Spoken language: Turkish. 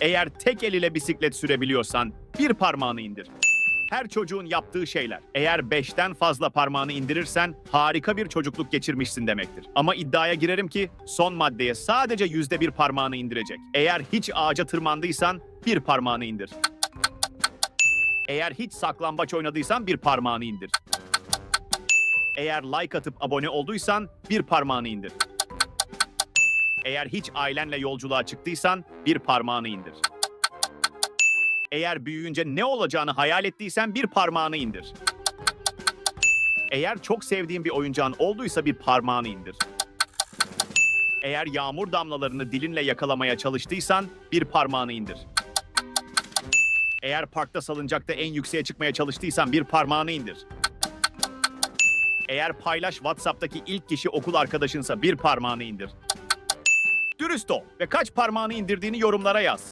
Eğer tek el ile bisiklet sürebiliyorsan bir parmağını indir. Her çocuğun yaptığı şeyler. Eğer beşten fazla parmağını indirirsen harika bir çocukluk geçirmişsin demektir. Ama iddiaya girerim ki son maddeye sadece yüzde bir parmağını indirecek. Eğer hiç ağaca tırmandıysan bir parmağını indir. Eğer hiç saklambaç oynadıysan bir parmağını indir. Eğer like atıp abone olduysan bir parmağını indir. Eğer hiç ailenle yolculuğa çıktıysan bir parmağını indir. Eğer büyüyünce ne olacağını hayal ettiysen bir parmağını indir. Eğer çok sevdiğin bir oyuncağın olduysa bir parmağını indir. Eğer yağmur damlalarını dilinle yakalamaya çalıştıysan bir parmağını indir. Eğer parkta salıncakta en yükseğe çıkmaya çalıştıysan bir parmağını indir. Eğer paylaş WhatsApp'taki ilk kişi okul arkadaşınsa bir parmağını indir. Dürüst ol ve kaç parmağını indirdiğini yorumlara yaz.